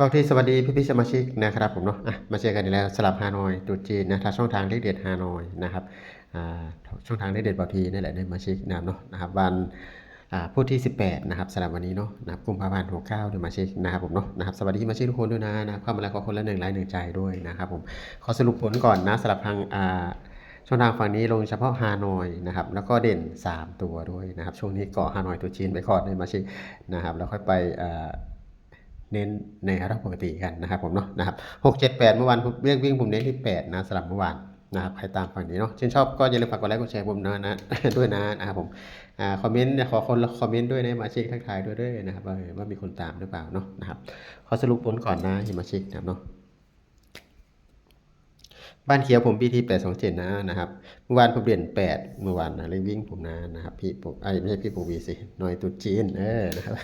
บอกที่สวัสดีพี่พี่สมาชิกนะครับผมเนาะะมาเจอกันอีกแล้วสลับฮานอยตรุษจีนนะทางช่องทางเลขเด็ดฮานอยนะครับช่องทางเลขเด็ดบอกทีนี่แหละในมาชิกนะครับเนาะนะครับวันพุธที่ 18 นะครับสำหรับวันนี้เนาะนะครับกุมภาพันธ์69เดือนมาชิกนะครับผมเนาะนะครับสวัสดีมาชิกทุกคนด้วยนะนะครับเข้ามาแล้วขอคนละหนึ่งไลค์หนึ่งใจด้วยนะครับผมขอสรุปผลก่อนนะสำหรับทางช่องทางฝั่งนี้ลงเฉพาะฮานอยนะครับแล้วก็เด่น 3 ตัวด้วยนะครับช่วงนี้เกาะฮานอยตัวจีนไปก่อนในมาชินะครับแล้วค่อยไป เน้นในรอบปกติกันนะครับผมเนาะนะครับหกเจ็ดแปดเมื่อวานเรียกวิ่งผมเน้นที่8นะสลับเมื่อวานนะครับใครตามฝั่งนี้เนาะชื่นชอบก็อย่าลืมฝากกดไลค์กดแชร์ผมนะนะด้วยนะนะครับผมอ่าคอมเมนต์ขอคนคอมเมนต์ด้วยนะมาเชิกทักทายด้วยด้วยนะครับว่าว่ามีคนตามหรือเปล่าเนาะนะครับขอสรุปผลก่อนนะฮิมาชิกนะครับเนาะบ้านเขียวผม BT 8 2 7 นะนะครับเมื่อวานผมเปลี่ยน8 เมื่อวานนะเลยวิ่งผมนะนะครับพี่ปกไอ้ไม่ใช่พี่ปกวีสิหน่อยตุจีนเออนะครับ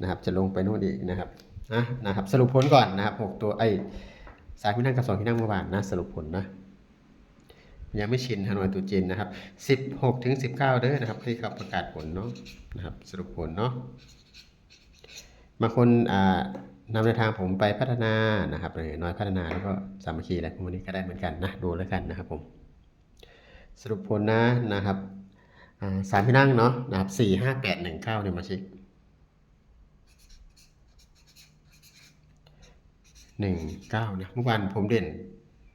นะครับจะลงไปนู่นอีกนะครับนะนะครับสรุปผลก่อนนะครับหกตัวไอ้สามที่นั่งกับสองที่นั่งเมื่อวานนะสรุปผลนะยังไม่ชินฮานอยตุดจีนนะครับสิบหกถึงสิบเก้าเด้อนะครับที่เขาประกาศผลเนาะนะครับสรุปผลเนาะบางคนอ่านำในวทางผมไปพัฒนานะครับเออน้อยพัฒนาแล้วก็สามัคคีอะไรพวกนี้ก็ได้เหมือนกันนะดูแล้วกันนะครับผมสรุปผลนะนะครับสามที่นั่งเนาะนะครับสี่ห้าแปดหนึ่งเก้าเนี่ยมาช็ค หนึ่งเก้านะเมื่อวานผมเด่น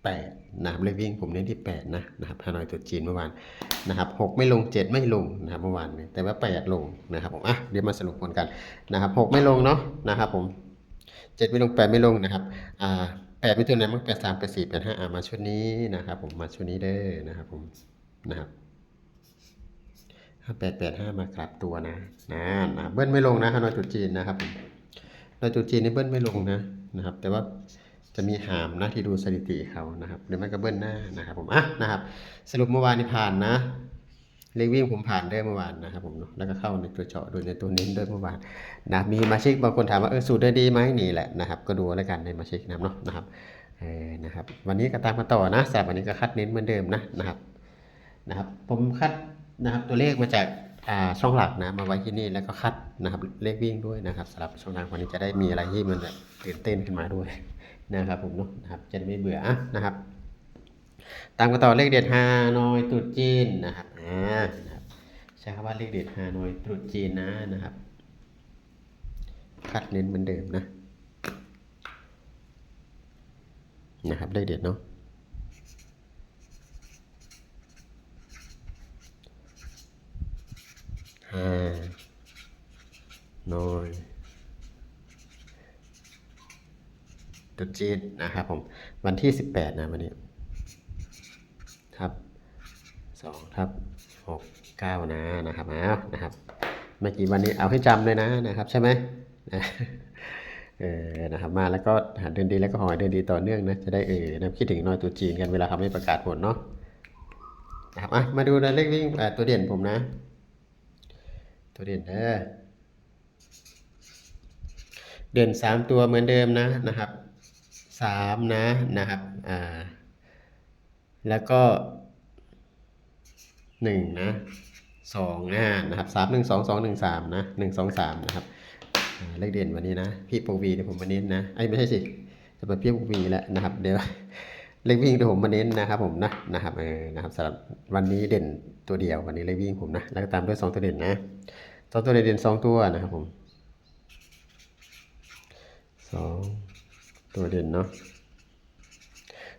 แปดนะครับเลยวิ่งผมเน้นที่แปดนะนะครับฮานอยตัวจีนเมื่อวานนะครับหกไม่ลงเจ็ดไม่ลงนะครับเมื่อวานนี้แต่ว่าแปดลงนะครับผมอะเดี๋ยวมาสรุปผลกันนะครับหกไม่ลงเนาะนะครับผมเจ็ดไม่ลงแปดไม่ลงนะครับอ่าแปดไม่ตัวไหนมั้งแปดสามแปดสี่แปดห้าอ่ามาชุดนี้นะครับผมมาชุดนี้เด้อนะครับผมนะครับห้าแปดแปดห้ามากลับตัวนะนะนะเบิ้ลไม่ลงนะฮานอยจุดจีนนะครับผมดอยจุดจีนนี่เบิ้ลไม่ลงนะ นะครับ แต่ว่าจะมีหามนะที่ดูสถิติเขานะครับหรือไม่ก็เบิ้ลหน้านะครับผมอะนะครับ สรุปเมื่อวานนี้ผ่านนะเลขวิ่งผมผ่านได้เมื่อวานนะครับผมเนาะแล้วก็เข้าในตัวเจาะโดยในตัวเน้นด้วยเมื่อวานนะมีมาชิกบางคนถามว่าเออสูตรได้ดีไหมนี่แหละนะครับ ก็ดูแล้วกันในมาชิกนะครับเนาะนะครับเออนะครับ วันนี้ก็ตามมาต่อนะสำหรับวันนี้ก็คัดเน้นเหมือนเดิมนะนะครับนะครับ ผมคัดนะครับตัวเลขมาจาก ช่องหลักนะมาไว้ที่นี่แล้วก็คัดนะครับเลขวิ่งด้วยนะครับสำหรับช่องทางวันนี้จะได้มีอะไรที่มันแบบตื่นเต้นขึ้นมาด้วยนะครับผมเนาะนะครับจะได้ไม่เบื่ออะนะครับ ตามกันต่อเลขเด็ดฮานอยตรุษจีนนะครับอ่านะครับใช้คำว่าเลขเด็ดฮานอยตรุษจีนนะนะครับ คัดเน้นเหมือนเดิมนะนะครับเลขเด็ดเนาะ ห้าน้อยตรุษจีนนะครับผมวันที่สิบแปดนะวันนี้ทับสองทับหกเก้านะนะครับเอานะครับเมื่อกี้วันนี้เอาให้จำเลยนะนะครับ ใช่ไหมนะเออนะครับมาแล้วก็หาเดินดีแล้วก็หอยเดินดีต่อเนื่องนะจะได้เออนะคิดถึงน้อยตัวจีนกันเวลาเขาไม่ประกาศผลเนาะนะครับอะมาดูรายเลขวิ่งตัวเด่นผมนะ ตัวเด่นเด้อเด่นสามตัวเหมือนเดิมนะนะครับสามนะนะครับอ่าแล้วก็หนึ่งนะสองอ่านะครับสามหนึ่งสองสองหนึ่งสามนะหนึ่งสองสามนะครับเลขเด่นวันนี้นะ พี่ปวีเดี๋ยวผมมาเน้นนะไอ้ยไม่ใช่สิจะเป็นพี่ปวีแล้วนะครับเดี๋ยว เลขวิ่งเดี๋ยวผมมาเน้นนะครับผมนะนะครับเออนะครับสำหรับวันนี้เด่นตัวเดียววันนี้เลขวิ่งผมนะแล้วก็ตามด้วยสองตัวเด่นนะสองตัวเด่นสองตัวนะครับผมสองตัวเด่นเนาะ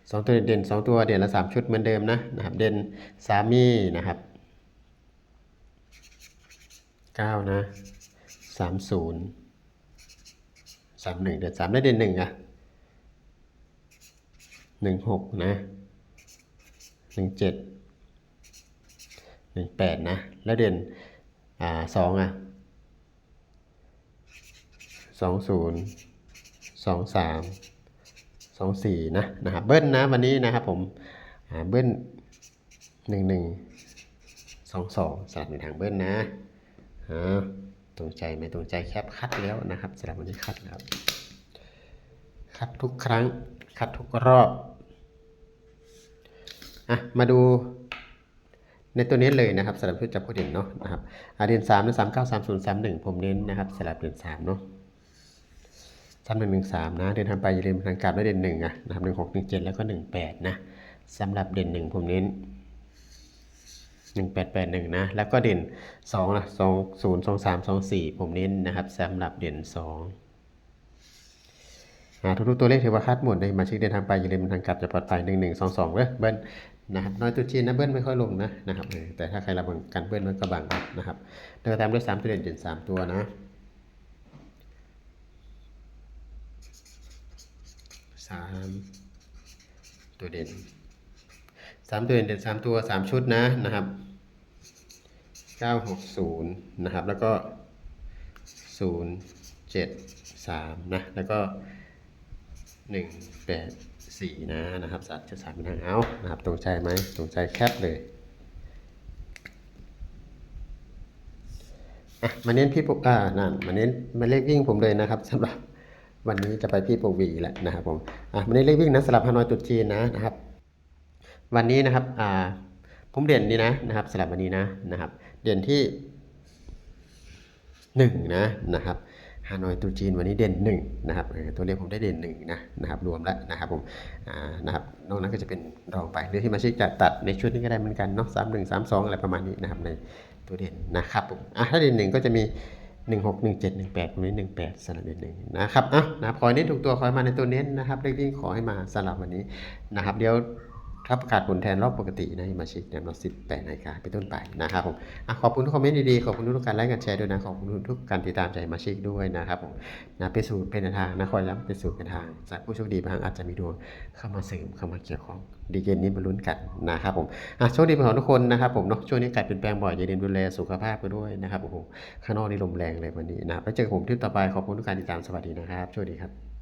สองตัวเด่นสองตัวเด่นละสามชุดเหมือนเดิมนะนะครับ เด่นสามีนะครับเก้านะสามศูนย์สามหนึ่งเด่นสามได้เด่นหนึ่งอะ หนึ่งหกนะหนึ่งเจ็ดหนึ่งแปดนะ แล้วเด่นอ่าสองอะสองศูนย์สองสามสองสี่นะนะครับเบิ้ลนะวันนี้นะครับผมเบิ้ลหนึ่งหนึ่งสองสองสลับในทางเบิ้ลนะอ่าตรงใจไหมตรงใจแคบคัดแล้วนะครับสลับวันนี้คัดแล้วคัดทุกครั้งคัดทุกรอบ อะมาดูในตัวนี้เลยนะครับสำหรับชุดจับผู้เด่นเนาะนะครับอาเด่นสามนะสามเก้าสามศูนย์สามหนึ่งผมเน้นนะครับสำหรับเด่นสามเนาะสามหนึ่งหนึ่งสามนะเดินทางไปอย่าลืมทางการด้วยเด่นหนึ่งอะนะครับหนึ่งหกหนึ่งเจ็ดแล้วก็หนึ่งแปดนะสำหรับเด่นหนึ่งผมเน้นหนึ่งแปดแปดหนึ่งนะแล้วก็เด่นสองนะสองศูนย์สองสามสองสี่ผมเน้นนะครับสำหรับเด่นสอง ทุกๆตัวเลขถือว่าคาดหมดเลยมาเช็คเดินทางไปอย่าลืมทางกลับจะปลอดภัยหนึ่งหนึ่งสองสองเว้ยเบิ้ลนะครับน้อยตัวจีนนะเบิ้ลไม่ค่อยลงนะนะครับแต่ถ้าใครระวังกันเบิ้ลมันก็บังนะครับแล้วก็ตามด้วยสามตัวเด่นเด่นสามตัวนะสามตัวเด่นสามตัวเด่นเด่นสามตัวสามชุดนะนะครับเก้าหกศูนย์นะครับแล้วก็ศูนย์เจ็ดสามนะแล้วก็ หนึ่งแปดสี่นะนะครับสัตว์จะสามเป็นทางเอานะครับ ตรงใจไหมตรงใจแคปเลยอะมาเน้นพี่ปุ๊กอ่านั่นมาเน้นมาเลขวิ่งผมเลยนะครับสำหรับวันนี้จะไปพี่ปวีแหละนะครับผมอะวันนี้เลขวิ่งนะสลับฮานอยตุจีนนะนะครับ วันนี้นะครับอ่าผมเด่นนี่นะนะครับสลับวันนี้นะนะครับ เด่นที่หนึ่งนะนะครับ ฮานอยตุจีนวันนี้เด่นหนึ่งนะครับตัวเลขผมได้เด่นหนึ่งนะนะครับรวมแล้วนะครับผมนะครับนอกนั้นก็จะเป็นรองไปหรือที่มาชิกจัดตัดในชุดนี้ก็ได้เหมือนกันเนาะสามหนึ่งสามสองอะไรประมาณนี้นะครับในตัวเด่นนะครับผมอะถ้าเด่นหนึ่งก็จะมีหนึ่งหกหนึ่งเจ็ดหนึ่งแปดตรงนี้หนึ่งแปดสลับเด่นหนึ่งนะครับอะนะครับขอให้เน้นถูกตัวขอให้มาในตัวเน้นนะครับเลขวิ่งขอให้มาสลับวันนี้นะครับเดี๋ยว ถ้าประกาศผลแทนรอบปกตินะมาชิกเนี่ยเราสิบแปดนาฬิกาเป็นต้นไปนะครับผมอขอบคุณทุกคอมเมนต์ดีๆ ขอบคุณทุกการไลค์การแชร์ด้วยนะ ขอบคุณทุกการติดตามใจมาชิกด้วยนะครับผมนะเป็นสูตรเป็นทางนะขอย้ำเป็นสูตรเป็นทาง จากผู้โชคดีบางอาจจะมีดวงเข้ามาเสริมเข้ามาเกี่ยวข้องดีเกนนี้มาลุ้นกันนะครับผมอโชคดีเป็นของทุกคนนะครับผมเนาะช่วงนี้การเปลี่ยนแปลงบ่อยอย่าลืมดูแลสุขภาพกันด้วยนะครับโอ้โหข้างนอกนี่ลมแรงเลยวันนี้นะไปเจอกับผมทริปต่อไปขอบคุณทุกการติดตามสวัสดีนะครับโชคดีครับ